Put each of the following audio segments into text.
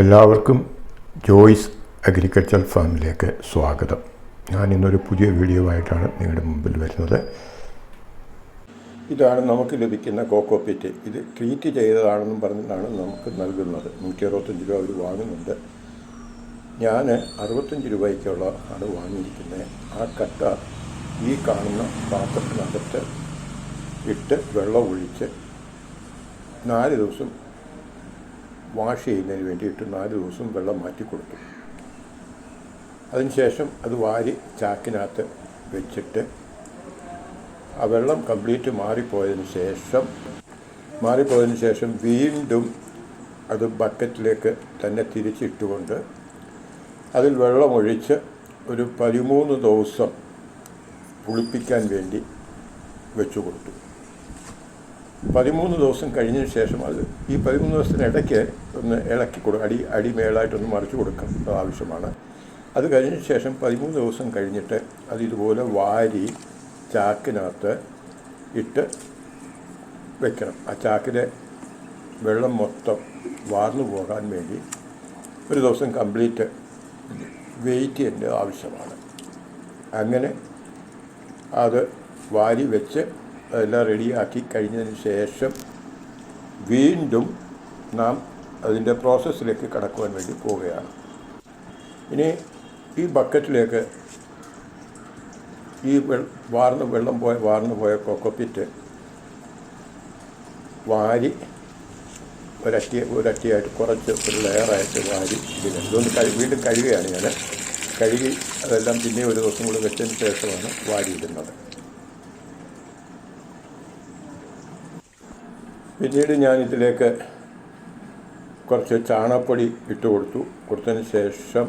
എല്ലാവർക്കും ജോയ്സ് അഗ്രികൾച്ചർ ഫാമിലേക്ക് സ്വാഗതം. ഞാൻ ഇന്നൊരു പുതിയ വീഡിയോ ആയിട്ടാണ് നിങ്ങളുടെ മുമ്പിൽ വരുന്നത്. ഇതാണ് നമുക്ക് ലഭിക്കുന്ന കോക്കോ പിറ്റ്. ഇത് ട്രീറ്റ് ചെയ്തതാണെന്നും പറഞ്ഞിട്ടാണ് നമുക്ക് നൽകുന്നത്. നൂറ്റി അറുപത്തഞ്ച് രൂപ അവർ വാങ്ങുന്നുണ്ട്. ഞാൻ അറുപത്തഞ്ച് രൂപയ്ക്കുള്ള ആണ് വാങ്ങിയിരിക്കുന്നത്. ആ കട്ട ഈ കാണുന്ന പാത്രത്തിനകത്ത് ഇട്ട് വെള്ളം ഒഴിച്ച് നാല് ദിവസം വാഷ് ചെയ്യുന്നതിന് വേണ്ടിയിട്ട് നാല് ദിവസം വെള്ളം മാറ്റി കൊടുത്തു അതിനുശേഷം അത് വാരി ചാക്കിനകത്ത് വെച്ചിട്ട് ആ വെള്ളം കംപ്ലീറ്റ് മാറിപ്പോയതിന് ശേഷം മാറിപ്പോയതിന് ശേഷം വീണ്ടും അത് ബക്കറ്റിലേക്ക് തന്നെ തിരിച്ചിട്ടുകൊണ്ട് അതിൽ വെള്ളമൊഴിച്ച് ഒരു പതിമൂന്ന് ദിവസം പുളിപ്പിക്കാൻ വേണ്ടി വെച്ചു കൊടുത്തു. പതിമൂന്ന് ദിവസം കഴിഞ്ഞതിന് ശേഷം അത് ഈ പതിമൂന്ന് ദിവസത്തിനിടയ്ക്ക് ഒന്ന് ഇളക്കി കൊടുക്കും അടി അടിമേളായിട്ടൊന്ന് മറിച്ച് കൊടുക്കുന്നത് ആവശ്യമാണ്. അത് കഴിഞ്ഞ ശേഷം പതിമൂന്ന് ദിവസം കഴിഞ്ഞിട്ട് അത് ഇതുപോലെ വാരി ചാക്കിനകത്ത് ഇട്ട് വെക്കണം. ആ ചാക്കിലെ വെള്ളം മൊത്തം വാർന്നു പോകാൻ വേണ്ടി ഒരു ദിവസം കംപ്ലീറ്റ് വെയിറ്റ് ചെയ്യേണ്ട ആവശ്യമാണ്. അങ്ങനെ അത് വാരി വെച്ച് അതെല്ലാം റെഡിയാക്കി കഴിഞ്ഞതിന് ശേഷം വീണ്ടും നാം അതിന്റെ പ്രോസസ്സിലേക്ക് കടക്കുവാൻ വേണ്ടി പോവുകയാണ്. ഇനി ഈ ബക്കറ്റിലേക്ക് ഈ വാർന്ന് വെള്ളം പോയ വാർന്നു പോയ കൊക്കോപ്പിറ്റ് വാരി ഒരറ്റി ഒരറ്റിയായിട്ട് കുറച്ച് ഒരു ലെയറായിട്ട് വാരി ഇതിന്. ഇതൊന്ന് കഴി വീണ്ടും കഴുകുകയാണ് ഞാൻ. കഴുകി അതെല്ലാം പിന്നെ ഒരു ദിവസം കൂടി വെച്ചതിന് ശേഷമാണ് വാരിയിടുന്നത്. പിന്നീട് ഞാൻ ഇതിലേക്ക് കുറച്ച് ചാണകപ്പൊടി ഇട്ട് കൊടുത്തു. കൊടുത്തതിന് ശേഷം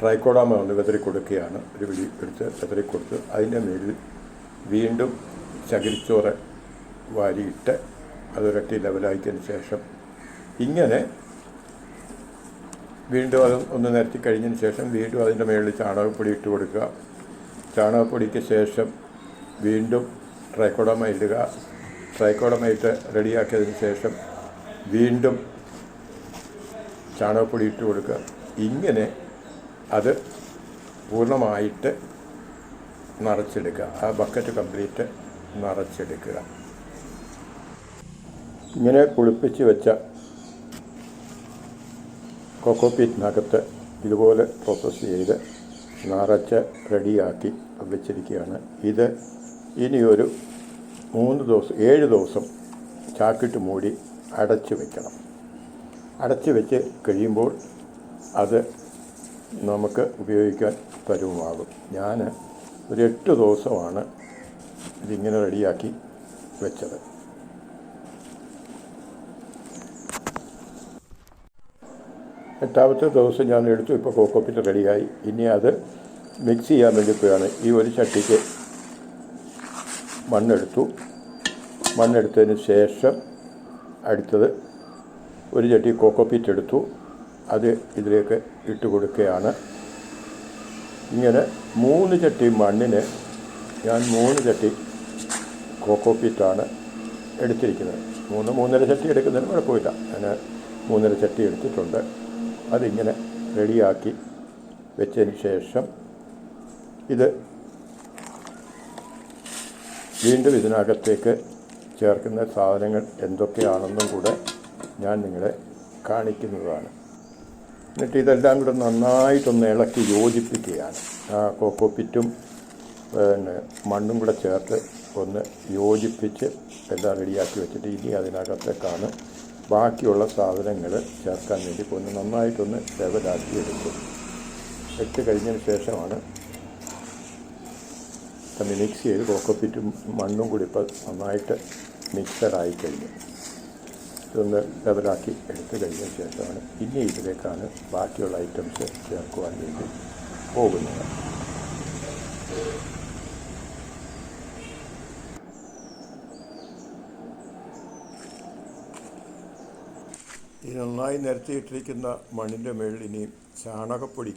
ട്രൈക്കോഡാമ ഒന്ന് വെതറി കൊടുക്കുകയാണ്. ഒരു പിടി എടുത്ത് വെതറി കൊടുത്ത് അതിന്റെ മേലിൽ വീണ്ടും ചകിരിച്ചോറ് വാരിയിട്ട് അതൊരട്ടി ലെവലാക്കിയതിന് ശേഷം ഇങ്ങനെ വീണ്ടും അത് ഒന്ന് നിരത്തി കഴിഞ്ഞതിന് ശേഷം വീണ്ടും അതിന്റെ മേളിൽ ചാണകപ്പൊടി ഇട്ട് കൊടുക്കുക. ചാണകപ്പൊടിക്ക് ശേഷം വീണ്ടും ട്രൈക്കോഡാമ ഇടുക. ട്രൈക്കോഡമ ഇട്ട് റെഡിയാക്കിയതിന് ശേഷം വീണ്ടും ചാണകപ്പൊടി ഇട്ട് കൊടുക്കുക. ഇങ്ങനെ അത് പൂർണമായിട്ട് നിറച്ചെടുക്കുക. ആ ബക്കറ്റ് കംപ്ലീറ്റ് നിറച്ചെടുക്കുക. ഇങ്ങനെ കുളിപ്പിച്ച് വെച്ച കൊക്കോ പീറ്റിനകത്ത് ഇതുപോലെ പ്രോസസ്സ് ചെയ്ത് നിറച്ച് റെഡിയാക്കി വെച്ചിരിക്കുകയാണ്. ഇത് ഇനിയൊരു മൂന്ന് ദിവസം ഏഴ് ദിവസം ചാക്കിട്ട് മൂടി അടച്ച് വെക്കണം. അടച്ച് വെച്ച് കഴിയുമ്പോൾ അത് നമുക്ക് ഉപയോഗിക്കാൻ തരുമാകും ഞാൻ ഒരു എട്ട് ദിവസമാണ് ഇതിങ്ങനെ റെഡിയാക്കി വെച്ചത്. എട്ടാമത്തെ ദിവസം ഞാൻ എടുത്തു ഇപ്പോൾ കോക്കോപ്പിറ്റ് റെഡിയായി. ഇനി അത് മിക്സ് ചെയ്യാൻ വേണ്ടി പോവുകയാണ് ഈ ഒരു ചട്ടിക്ക് മണ്ണെടുത്തു. മണ്ണെടുത്തതിന് ശേഷം അടുത്തത് ഒരു ചട്ടി കോക്കോപ്പീറ്റ് എടുത്തു. അത് ഇതിലേക്ക് ഇട്ട് കൊടുക്കുകയാണ്. ഇങ്ങനെ മൂന്ന് ചട്ടി മണ്ണിന് ഞാൻ മൂന്ന് ചട്ടി കോക്കോപ്പീറ്റാണ് എടുത്തിരിക്കുന്നത്. മൂന്ന് മൂന്നര ചട്ടി എടുക്കുന്നതിന് കുഴപ്പമില്ല. ഞാൻ മൂന്നര ചട്ടി എടുത്തിട്ടുണ്ട്. അതിങ്ങനെ റെഡിയാക്കി വെച്ചതിന് ശേഷം ഇത് വീണ്ടും ഇതിനകത്തേക്ക് ചേർക്കുന്ന സാധനങ്ങൾ എന്തൊക്കെയാണെന്നും കൂടെ ഞാൻ നിങ്ങളെ കാണിക്കുന്നതാണ്. എന്നിട്ട് ഇതെല്ലാം കൂടെ നന്നായിട്ടൊന്ന് ഇളക്കി യോജിപ്പിക്കുകയാണ്. ആ കോക്കോപ്പിറ്റും പിന്നെ മണ്ണും കൂടെ ചേർത്ത് ഒന്ന് യോജിപ്പിച്ച് എല്ലാം റെഡിയാക്കി വെച്ചിട്ട് ഇനി അതിനകത്തേക്കാണ് ബാക്കിയുള്ള സാധനങ്ങൾ ചേർക്കാൻ വേണ്ടി ഒന്ന് നന്നായിട്ടൊന്ന് ലെവലാക്കി എടുക്കും വെച്ച് കഴിഞ്ഞതിന് ശേഷമാണ് തന്നെ മിക്സ് ചെയ്ത് കോക്കോപ്പിറ്റും മണ്ണും കൂടി ഇപ്പോൾ നന്നായിട്ട് മിക്സഡായി കഴിഞ്ഞു. ഇതൊന്ന് ലെവലാക്കി എടുത്തു കഴിഞ്ഞതിന് ശേഷമാണ് ഇനി ഇതിലേക്കാണ് ബാക്കിയുള്ള ഐറ്റംസ് ചേർക്കുവാൻ വേണ്ടി പോകുന്നത്. ഈ നന്നായി നിരത്തിയിട്ടിരിക്കുന്ന മണ്ണിന്റെ മേളിൽ ഇനി ചാണകപ്പൊടി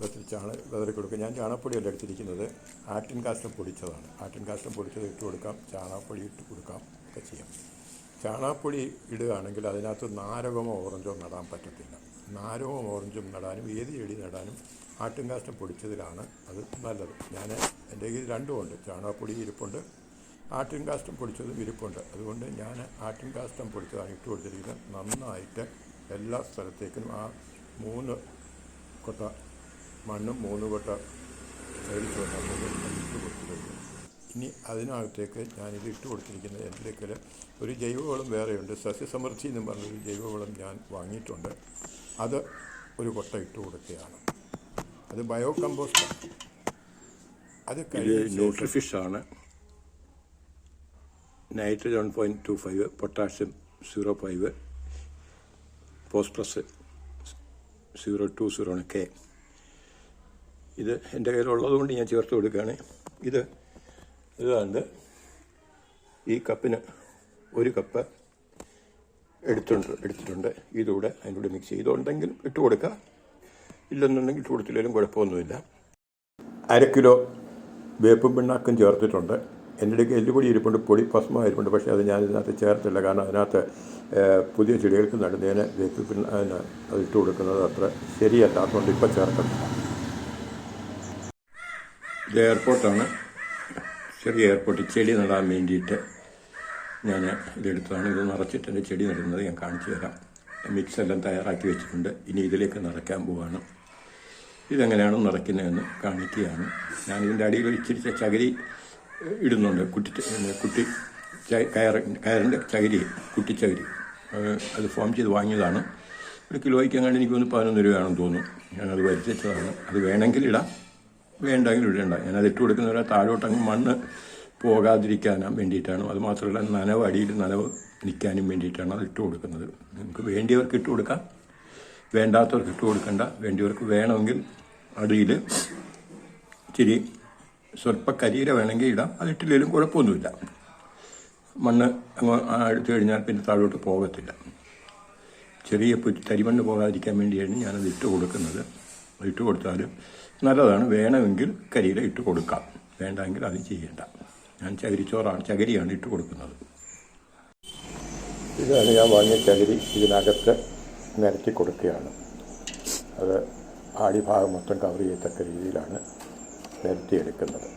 വെതറി ചാണ വെതറി കൊടുക്കുക. ഞാൻ ചാണകപ്പൊടിയല്ല എടുത്തിരിക്കുന്നത്. ആട്ടിൻ കാഷ്ടം പൊടിച്ചതാണ്. ആട്ടിൻ കാഷ്ടം പൊടിച്ചത് ഇട്ട് കൊടുക്കാം. ചാണകപ്പൊടി ഇട്ട് കൊടുക്കാം. ഒക്കെ ചെയ്യാം. ചാണകപ്പൊടി ഇടുകയാണെങ്കിൽ അതിനകത്ത് നാരകമോ ഓറഞ്ചോ നടാൻ പറ്റത്തില്ല. നാരകവും ഓറഞ്ചും നടാനും ഏത് ചെടി നടാനും ആട്ടിൻ കാഷ്ടം പൊടിച്ചതിലാണ് അത് നല്ലത്. ഞാൻ എന്റെ കയ്യിൽ രണ്ടുമുണ്ട് ചാണകപ്പൊടി ഇരിപ്പുണ്ട്. ആട്ടിൻ കാഷ്ടം പൊടിച്ചതും ഇരിപ്പുണ്ട്. അതുകൊണ്ട് ഞാൻ ആട്ടിൻ കാഷ്ടം പൊടിച്ചതാണ് ഇട്ട് കൊടുത്തിരിക്കുന്നത്. നന്നായിട്ട് എല്ലാ സ്ഥലത്തേക്കും ആ മൂന്ന് കൊട്ട മണ്ണും മൂന്ന് കൊട്ട മേടിച്ചു വന്നത് ഇട്ട് കൊടുത്തു കഴിഞ്ഞു ഇനി അതിനകത്തേക്ക് ഞാനിത് ഇട്ട് കൊടുത്തിരിക്കുന്നത് എന്റെ കയ്യിൽ ഒരു ജൈവവളം വേറെയുണ്ട്. സസ്യസമൃദ്ധി എന്ന് പറഞ്ഞൊരു ജൈവവളം ഞാൻ വാങ്ങിയിട്ടുണ്ട്. അത് ഒരു കൊട്ട ഇട്ട് കൊടുക്കുകയാണ്. അത് ബയോ കമ്പോസ്റ്റാണ് അത് ന്യൂട്രിഫിഷാണ്. Nitrogen one point two five potassium zero five phosphorus zero two zero K ഇത് എന്റെ കയ്യിലുള്ളതുകൊണ്ട് ഞാൻ ചേർത്ത് കൊടുക്കുകയാണ്. ഇത് ഇതാണ്ട് ഈ കപ്പിന് ഒരു കപ്പ് എടുത്തുണ്ട് എടുത്തിട്ടുണ്ട്. ഇതുകൂടെ അതിന്റെ മിക്സ് ചെയ്തുണ്ടെങ്കിൽ ഇട്ട് കൊടുക്കുക. ഇല്ലെന്നുണ്ടെങ്കിൽ ഇട്ട് കൊടുത്തില്ലെങ്കിലും കുഴപ്പമൊന്നുമില്ല. അര കിലോ വേപ്പും പിണ്ണാക്കും ചേർത്തിട്ടുണ്ട്. എന്റെ ഇടയ്ക്ക് എല്ലുപൊടി ഇരിപ്പുണ്ട് പൊടി ഭസ്മം ഇരിപ്പുണ്ട് പക്ഷേ അത് ഞാൻ ഇതിനകത്ത് ചേർത്തില്ല. കാരണം അതിനകത്ത് പുതിയ ചെടികൾക്ക് നടുന്നതിന് വേപ്പ് പിണ്ണ അതിന് അത് ഇട്ട് കൊടുക്കുന്നത് അത്ര അതുകൊണ്ട് ഇപ്പം ചേർക്കുന്നില്ല ഇത് എയർപോർട്ടാണ്. ചെറിയ എയർപോർട്ടിൽ ചെടി നടാൻ വേണ്ടിയിട്ട് ഞാൻ ഇതെടുത്തതാണ്. ഇത് നിറച്ചിട്ട് എന്റെ ചെടി നടുന്നത് ഞാൻ കാണിച്ചു തരാം. മിക്സ് എല്ലാം തയ്യാറാക്കി വെച്ചിട്ടുണ്ട്. ഇനി ഇതിലേക്ക് നിറയ്ക്കാൻ പോവാണ്. ഇതെങ്ങനെയാണ് നിറയ്ക്കുന്നതെന്ന് കാണിക്കുകയാണ്. ഞാൻ ഇതിന്റെ അടിയിൽ ഇച്ചിരി ചകിരി ഇടുന്നുണ്ട്. കുട്ടി കുട്ടി കയർ കയറ് കയറിന്റെ ചകിരി കുട്ടിച്ചകിരി അത് ഫോം ചെയ്ത് വാങ്ങിയതാണ്. ഒരു കിലോയ്ക്ക് അങ്ങനെ എനിക്ക് ഒന്ന് പതിനൊന്ന് രൂപയാണെന്ന് തോന്നുന്നു. ഞാനത് വരുത്തിച്ചതാണ് അത് വേണമെങ്കിൽ ഇടാം. വേണ്ടെങ്കിൽ ഇടേണ്ട. ഞാനത് ഇട്ട് കൊടുക്കുന്നവരെ താഴോട്ടങ്ങ് മണ്ണ് പോകാതിരിക്കാനും വേണ്ടിയിട്ടാണ്. അത് മാത്രമല്ല നനവ് അടിയിൽ നനവ് നിൽക്കാനും വേണ്ടിയിട്ടാണ് അത് ഇട്ട് കൊടുക്കുന്നത്. നമുക്ക് വേണ്ടിയവർക്ക് ഇട്ട് കൊടുക്കാം. വേണ്ടാത്തവർക്ക് ഇട്ട് കൊടുക്കണ്ട. വേണ്ടിയവർക്ക് വേണമെങ്കിൽ അടിയിൽ ഇച്ചിരി സ്വല്പ കരിയില വേണമെങ്കിൽ ഇടാം. അതിട്ടില്ലെങ്കിലും കുഴപ്പമൊന്നുമില്ല. മണ്ണ് അങ്ങ് എടുത്തു കഴിഞ്ഞാൽ പിന്നെ താഴോട്ട് പോകത്തില്ല. ചെറിയ തരിമണ്ണ് പോകാതിരിക്കാൻ വേണ്ടിയാണ് ഞാനത് ഇട്ട് കൊടുക്കുന്നത്. ഇട്ട് കൊടുത്താൽ നല്ലതാണ്. വേണമെങ്കിൽ കരിയില ഇട്ട് കൊടുക്കാം. വേണ്ടെങ്കിൽ അത് ചെയ്യേണ്ട. ഞാൻ ചകിരിച്ചോറാണ് ചകിരിയാണ് ഇട്ട് കൊടുക്കുന്നത്. ഇതാണ് ഞാൻ വാങ്ങിയ ചകിരി. ഇതിനകത്ത് നിരത്തി കൊടുക്കുകയാണ്. അത് ആടിഭാഗം മൊത്തം കവർ ചെയ്യത്തക്ക രീതിയിലാണ് നിരത്തിയെടുക്കുന്നത്.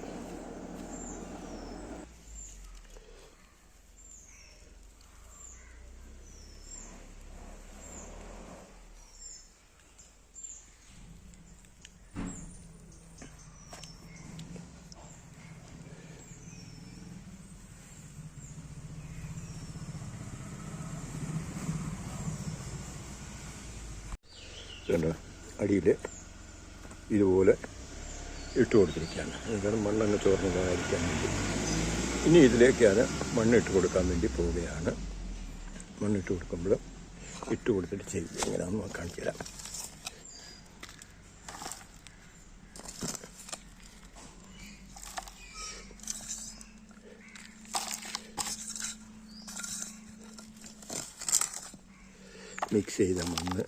ഇതുണ്ട് അടിയിൽ ഇതുപോലെ ഇട്ട് കൊടുത്തിരിക്കുകയാണ്. എന്താണ്? മണ്ണങ്ങ് ചോർന്ന് പോകാതിരിക്കാൻ വേണ്ടി. ഇനി ഇതിലേക്കാണ് മണ്ണിട്ട് കൊടുക്കാൻ വേണ്ടി പോവുകയാണ്. മണ്ണിട്ട് കൊടുക്കുമ്പോൾ ഇട്ട് കൊടുത്തിട്ട് ചെയ്യും. എങ്ങനെയാണെന്ന് കാണിച്ചു തരാം. മിക്സ് ചെയ്ത മണ്ണ്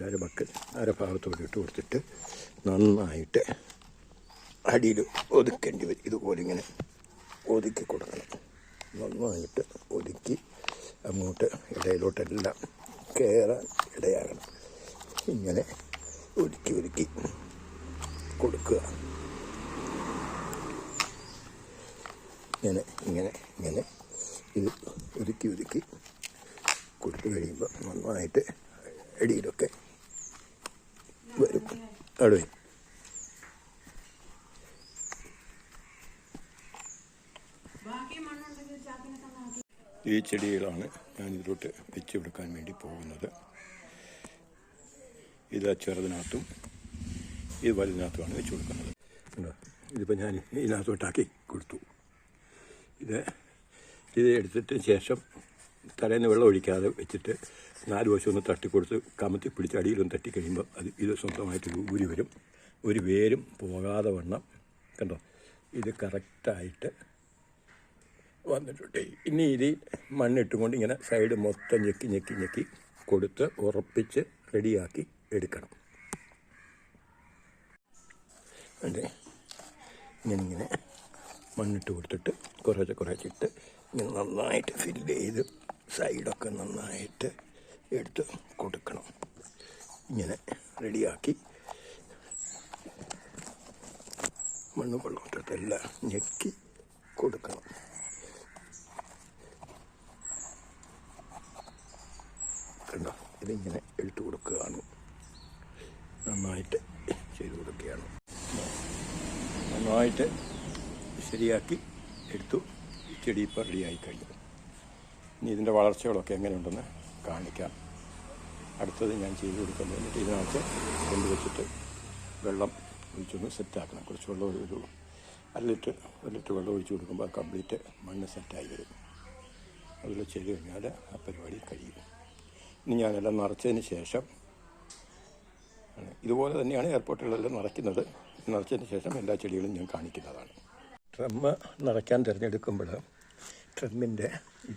ഒരു അര ബക്കറ്റ് അര ഭാഗത്തോട് ഇട്ട് കൊടുത്തിട്ട് നന്നായിട്ട് അടിയിൽ ഒതുക്കേണ്ടി വരും. ഇതുപോലെ ഇങ്ങനെ ഒതുക്കി കൊടുക്കണം. നന്നായിട്ട് ഒതുക്കി അങ്ങോട്ട് ഇടയിലോട്ടെല്ലാം കയറാൻ ഇടയാകണം. ഇങ്ങനെ ഒതുക്കി ഒതുക്കി കൊടുക്കുക. ഇങ്ങനെ ഇങ്ങനെ ഇങ്ങനെ ഇത് ഒതുക്കി ഒതുക്കി കൊടുത്തു കഴിയുമ്പോൾ നന്നായിട്ട് അടിയിലൊക്കെ വരും അവിടെ. ഈ ചെടികളാണ് ഞാൻ ഇതിലോട്ട് വെച്ച് കൊടുക്കാൻ വേണ്ടി പോകുന്നത്. ഇത് ചെറുതിനകത്തും ഇത് വലുതിനകത്തുമാണ് വെച്ച് കൊടുക്കുന്നത് ഇതിപ്പോൾ ഞാൻ ഇതിനകത്തോട്ടാക്കി കൊടുത്തു. ഇത് ഇത് എടുത്തിട്ട് ശേഷം തലേന്ന് വെള്ളം ഒഴിക്കാതെ വെച്ചിട്ട് നാല് വശം ഒന്ന് തട്ടിക്കൊടുത്ത് കമത്തി പിടിച്ച് അടിയിലൊന്ന് തട്ടി കഴിയുമ്പോൾ അത് ഇത് സ്വന്തമായിട്ട് ഊരി വരും. ഒരു വേരും പോകാതെ വണ്ണം. കണ്ടോ? ഇത് കറക്റ്റായിട്ട് വന്നിട്ടുണ്ട്. ഇനി ഇത് മണ്ണിട്ടുകൊണ്ട് ഇങ്ങനെ സൈഡ് മൊത്തം ഞെക്കി ഞെക്കി ഞെക്കി കൊടുത്ത് ഉറപ്പിച്ച് റെഡിയാക്കി എടുക്കണം. അതെ. ഇങ്ങനെ മണ്ണിട്ട് കൊടുത്തിട്ട് കുറേശ്ശെ കുറേശ്ശെ ഇട്ട് ഇങ്ങനെ നന്നായിട്ട് ഫില്ല് ചെയ്ത് സൈഡൊക്കെ നന്നായിട്ട് എടുത്ത് കൊടുക്കണം. ഇങ്ങനെ റെഡിയാക്കി. മണ്ണ് കൊള്ളോട്ടത്തെല്ലാം ഞെക്കി കൊടുക്കണം. കണ്ടോ? ഇതിങ്ങനെ എടുത്തു കൊടുക്കുകയാണ്. നന്നായിട്ട് ചെയ്തു കൊടുക്കുകയാണ്. നന്നായിട്ട് ശരിയാക്കി എടുത്തു. ചെടി ഇപ്പോൾ റെഡിയായി കഴിഞ്ഞു. ഇനി ഇതിന്റെ വളർച്ചകളൊക്കെ എങ്ങനെയുണ്ടെന്ന് കാണിക്കാം. അടുത്തത് ഞാൻ ചെയ്ത് കൊടുക്കുന്നത് എന്നിട്ട് ഇതിനകത്ത് കൊണ്ടുവച്ചിട്ട് വെള്ളം ഒഴിച്ചൊന്ന് സെറ്റാക്കണം. കുറച്ച് വെള്ളം ഒരു- അര ലിറ്റർ ഒരു ലിറ്റർ വെള്ളം ഒഴിച്ച് കൊടുക്കുമ്പോൾ കംപ്ലീറ്റ് മണ്ണ് സെറ്റായി വരും. അതിൽ ചെയ്ത് കഴിഞ്ഞാൽ ആ പരിപാടി കഴിയും. ഇനി ഞാനെല്ലാം നിറച്ചതിന് ശേഷം ഇതുപോലെ തന്നെയാണ് എയർപോർട്ടുകളെല്ലാം നിറയ്ക്കുന്നത്. നിറച്ചതിന് ശേഷം എല്ലാ ചെടികളും ഞാൻ കാണിക്കുന്നതാണ്. ട്രമ്മ് നിറയ്ക്കാൻ തിരഞ്ഞെടുക്കുമ്പോൾ ട്രമ്മിന്റെ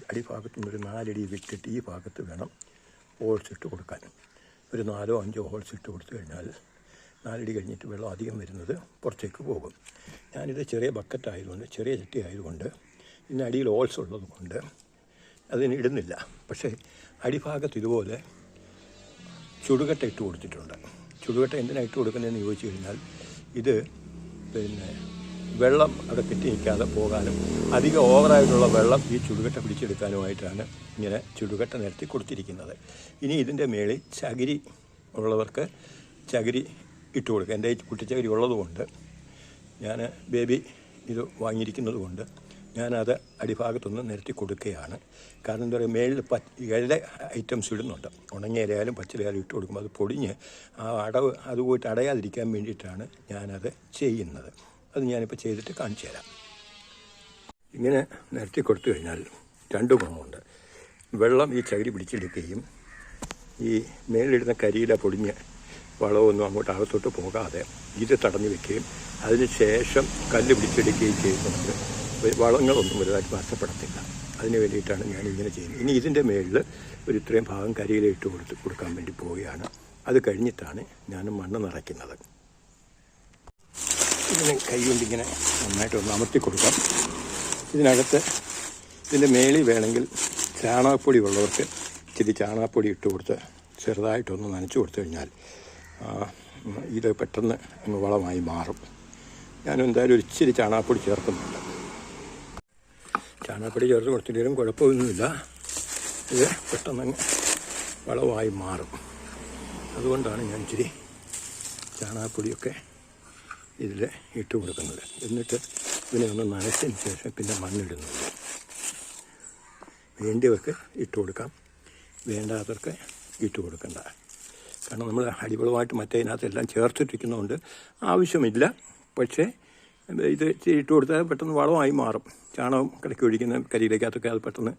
അടിഭാഗത്തു നിന്ന് ഒരു നാലടി വിട്ടിട്ട് ഈ ഭാഗത്ത് വേണം ഹോൾസ് ഇട്ട് കൊടുക്കാൻ. ഒരു നാലോ അഞ്ചോ ഹോൾസ് ഇട്ട് കൊടുത്തു കഴിഞ്ഞാൽ നാലടി കഴിഞ്ഞിട്ട് വെള്ളം അധികം വരുന്നത് പുറത്തേക്ക് പോകും. ഞാനിത് ചെറിയ ബക്കറ്റ് ആയതുകൊണ്ട് ചെറിയ ചട്ടി ആയതുകൊണ്ട് ഇതിന് അടിയിൽ ഹോൾസ് ഉള്ളത് കൊണ്ട് അതിന് ഇടുന്നില്ല. പക്ഷേ അടിഭാഗത്ത് ഇതുപോലെ ചുടുകട്ട ഇട്ട് കൊടുത്തിട്ടുണ്ട്. ചുടുകട്ട എന്തിനാണ് ഇട്ട് കൊടുക്കുന്നതെന്ന് ചോദിച്ചു കഴിഞ്ഞാൽ ഇത് പിന്നെ വെള്ളം അവിടെ കെട്ടി നിൽക്കാതെ പോകാനും അധികം ഓവറായിട്ടുള്ള വെള്ളം ഈ ചുടുകട്ട പിടിച്ചെടുക്കാനുമായിട്ടാണ് ഇങ്ങനെ ചുടുകട്ട നിരത്തി കൊടുത്തിരിക്കുന്നത്. ഇനി ഇതിന്റെ മേളിൽ ചകിരി ഉള്ളവർക്ക് ചകിരി ഇട്ട് കൊടുക്കുക. എന്റെ കുട്ടിച്ചകിരി ഉള്ളതുകൊണ്ട് ഞാൻ ബേബി ഇത് വാങ്ങിയിരിക്കുന്നത് കൊണ്ട് ഞാനത് അടിഭാഗത്തൊന്ന് നിരത്തി കൊടുക്കുകയാണ്. കാരണം എന്താ പറയുക മേളിൽ പച്ച ഇല ഐറ്റംസ് ഇടുന്നുണ്ട്. ഉണങ്ങിയ ഇലയാലും പച്ചിലയാലും ഇട്ട് കൊടുക്കുമ്പോൾ അത് പൊടിഞ്ഞ് ആ അടവ് അത് പോയിട്ട് അടയാതിരിക്കാൻ വേണ്ടിയിട്ടാണ് ഞാനത് ചെയ്യുന്നത്. അത് ഞാനിപ്പോൾ ചെയ്തിട്ട് കാണിച്ചു തരാം. ഇങ്ങനെ നിരത്തി കൊടുത്തു കഴിഞ്ഞാൽ രണ്ട് ഗുണമുണ്ട്. വെള്ളം ഈ ചകിരി പിടിച്ചെടുക്കുകയും ഈ മേലിടുന്ന കരിയില പൊടിഞ്ഞ് വളമൊന്നും അങ്ങോട്ട് അകത്തോട്ട് പോകാതെ ഇത് തടഞ്ഞു വെക്കുകയും അതിന് ശേഷം കല്ല് പിടിച്ചെടുക്കുകയും ചെയ്യുന്നുണ്ട് വളങ്ങളൊന്നും വലുതായിട്ട് നഷ്ടപ്പെടത്തില്ല. അതിന് വേണ്ടിയിട്ടാണ് ഞാൻ ഇങ്ങനെ ചെയ്യുന്നത്. ഇനി ഇതിന്റെ മേളിൽ ഒരു ഇത്രയും ഭാഗം കരിയിലിട്ട് കൊടുത്ത് കൊടുക്കാൻ വേണ്ടി പോവുകയാണ്. അത് കഴിഞ്ഞിട്ടാണ് ഞാൻ മണ്ണ് നിറയ്ക്കുന്നത്. ഇതിനെ കൈ കൊണ്ടിങ്ങനെ നന്നായിട്ട് അമർത്തി കൊടുക്കാം. ഇതിനകത്ത് ഇതിന്റെ മേളിൽ വേണമെങ്കിൽ ചാണകപ്പൊടി ഉള്ളവർക്ക് ഇച്ചിരി ചാണകപ്പൊടി ഇട്ട് കൊടുത്ത് ചെറുതായിട്ടൊന്ന് നനച്ചു കൊടുത്തു കഴിഞ്ഞാൽ ഇത് പെട്ടെന്ന് അങ്ങ് വളമായി മാറും. ഞാൻ എന്തായാലും ഒരു ഇച്ചിരി ചാണകപ്പൊടി ചേർക്കുന്നുണ്ട്. ചാണകപ്പൊടി ചേർത്ത് കൊടുത്തില്ലെങ്കിലും കുഴപ്പമൊന്നുമില്ല. ഇത് പെട്ടെന്ന് അങ്ങ് വളമായി മാറും. അതുകൊണ്ടാണ് ഞാൻ ഇച്ചിരി ചാണകപ്പൊടിയൊക്കെ ഇതിൽ ഇട്ട് കൊടുക്കുന്നത്. എന്നിട്ട് ഇതിനെ ഒന്ന് നനച്ചതിന് ശേഷം പിന്നെ മണ്ണിടുന്നുണ്ട് വേണ്ടിയവർക്ക് ഇട്ട് കൊടുക്കാം. വേണ്ടാത്തവർക്ക് ഇട്ട് കൊടുക്കണ്ട. കാരണം നമ്മൾ അടിപൊളമായിട്ട് മറ്റേതിനകത്തെല്ലാം ചേർത്തിട്ടിരിക്കുന്നതുകൊണ്ട് ആവശ്യമില്ല. പക്ഷേ ഇത് ഇട്ട് കൊടുത്താൽ പെട്ടെന്ന് വളമായി മാറും. ചാണകം കിടക്കി ഒഴിക്കുന്ന കരിയിലേക്കകത്തൊക്കെ അത് പെട്ടെന്ന്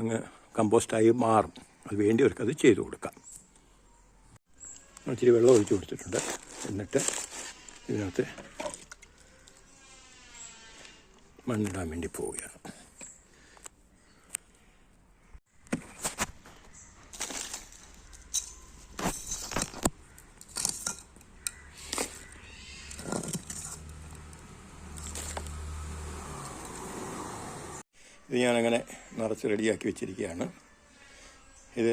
അങ്ങ് കമ്പോസ്റ്റായി മാറും. അത് വേണ്ടിയവർക്ക് അത് ചെയ്തു കൊടുക്കാം. ഇച്ചിരി വെള്ളം ഒഴിച്ചു കൊടുത്തിട്ടുണ്ട്. എന്നിട്ട് ഇതിനകത്ത് മണ്ണിടാൻ വേണ്ടി പോവുകയാണ്. ഇത് ഞാനങ്ങനെ നിറച്ച് റെഡിയാക്കി വെച്ചിരിക്കുകയാണ്. ഇത്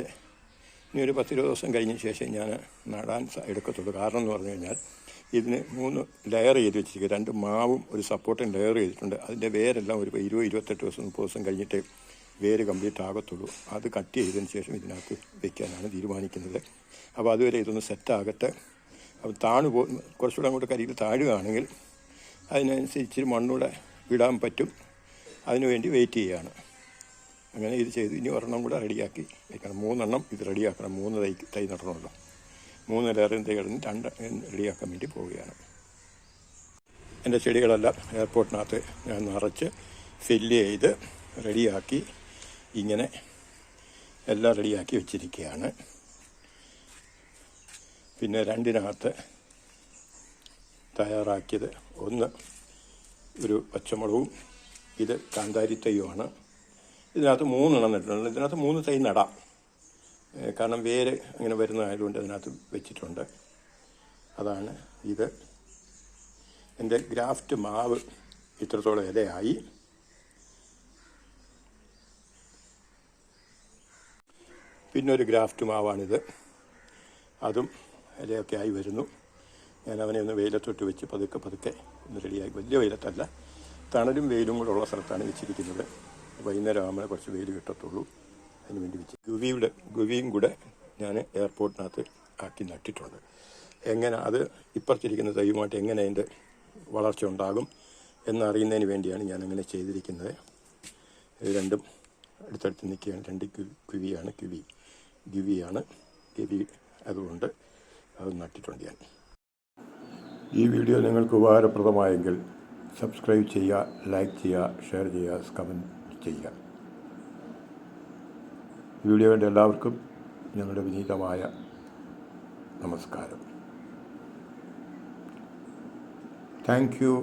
ഇനി ഒരു പത്തിരുപത് ദിവസം കഴിഞ്ഞ ശേഷം ഞാൻ നടാൻ എടുക്കത്തുള്ളൂ. കാരണം എന്ന് പറഞ്ഞു കഴിഞ്ഞാൽ ഇതിന് മൂന്ന് ലെയർ ചെയ്ത് വെച്ചിരിക്കുക. രണ്ട് മാവും ഒരു സപ്പോർട്ടും ലെയർ ചെയ്തിട്ടുണ്ട്. അതിന്റെ വേരെല്ലാം ഒരു ഇരുപത് ഇരുപത്തെട്ട് ദിവസം മുപ്പത് ദിവസം കഴിഞ്ഞിട്ട് വേര് കംപ്ലീറ്റ് ആകത്തുള്ളൂ. അത് കട്ട് ചെയ്തതിന് ശേഷം ഇതിനകത്ത് വെക്കാനാണ് തീരുമാനിക്കുന്നത്. അപ്പോൾ അതുവരെ ഇതൊന്ന് സെറ്റാകട്ടെ അപ്പോൾ താണു പോ കുറച്ചുകൂടെ അങ്ങോട്ട് കരിയിൽ താഴുകയാണെങ്കിൽ അതിനനുസരിച്ച് മണ്ണൂടെ ഇടാൻ പറ്റും. അതിനുവേണ്ടി വെയിറ്റ് ചെയ്യുകയാണ് അങ്ങനെ ഇത് ചെയ്ത്. ഇനി ഒരെണ്ണം കൂടെ റെഡിയാക്കി വെക്കണം. മൂന്നെണ്ണം ഇത് റെഡിയാക്കണം മൂന്ന് തൈ തൈ നടണമല്ലോ. മൂന്ന് ലെയറിൻ തൈ കിടന്ന് രണ്ട് റെഡിയാക്കാൻ വേണ്ടി പോവുകയാണ്. എന്റെ ചെടികളെല്ലാം എയർപോർട്ടിനകത്ത് ഞാൻ നിറച്ച് ഫില്ല് ചെയ്ത് റെഡിയാക്കി ഇങ്ങനെ എല്ലാം റെഡിയാക്കി വെച്ചിരിക്കുകയാണ്. പിന്നെ രണ്ടിനകത്ത് തയ്യാറാക്കിയത് ഒന്ന് ഒരു പച്ചമുളകും ഇത് കാന്താരി തൈയുമാണ് ഇതിനകത്ത് മൂന്നെണ്ണം നട്ടിട്ടുണ്ട് ഇതിനകത്ത് മൂന്ന് തൈ നടാം. കാരണം വേര് അങ്ങനെ വരുന്നതായതുകൊണ്ട് അതിനകത്ത് വെച്ചിട്ടുണ്ട്. അതാണ് ഇത്. എന്റെ ഗ്രാഫ്റ്റ് മാവ് ഇത്രത്തോളം ഇലയായി പിന്നൊരു ഗ്രാഫ്റ്റ് മാവാണിത്. അതും ഇലയൊക്കെ ആയി വരുന്നു. ഞാൻ അവനെ ഒന്ന് വെയിലത്തൊട്ട് വെച്ച് പതുക്കെ പതുക്കെ ഒന്ന് റെഡിയായി. വലിയ വെയിലത്തല്ല. തണലും വെയിലും കൂടെ ഉള്ള സ്ഥലത്താണ് വെച്ചിരിക്കുന്നത്. വൈകുന്നേരം ആകുമ്പോൾ കുറച്ച് വെയിൽ കിട്ടത്തുള്ളൂ. അതിന് വേണ്ടി വെച്ച്. ഗുവിയുടെ ഗുവിയും കൂടെ ഞാൻ എയർപോർട്ടിനകത്ത് ആക്കി നട്ടിട്ടുണ്ട്. എങ്ങനെ അത് ഇപ്പുറത്തിരിക്കുന്ന തൈയുമായിട്ട് എങ്ങനെ അതിന്റെ വളർച്ച ഉണ്ടാകും എന്നറിയുന്നതിന് വേണ്ടിയാണ് ഞാൻ അങ്ങനെ ചെയ്തിരിക്കുന്നത്. ഇത് രണ്ടും അടുത്തടുത്ത് നിൽക്കുകയാണ്. രണ്ട് കു- കുവിയാണ് കിവി ഗിവിയാണ് ഗിവി അതുകൊണ്ട് അത് നട്ടിട്ടുണ്ട് ഞാൻ. ഈ വീഡിയോ നിങ്ങൾക്ക് ഉപകാരപ്രദമായെങ്കിൽ സബ്സ്ക്രൈബ് ചെയ്യുക ലൈക്ക് ചെയ്യുക ഷെയർ ചെയ്യുക കമന്റ് ചെയ്യുക. വീഡിയോ കണ്ട എല്ലാവർക്കും ഞങ്ങളുടെ വിനീതമായ നമസ്കാരം. Thank you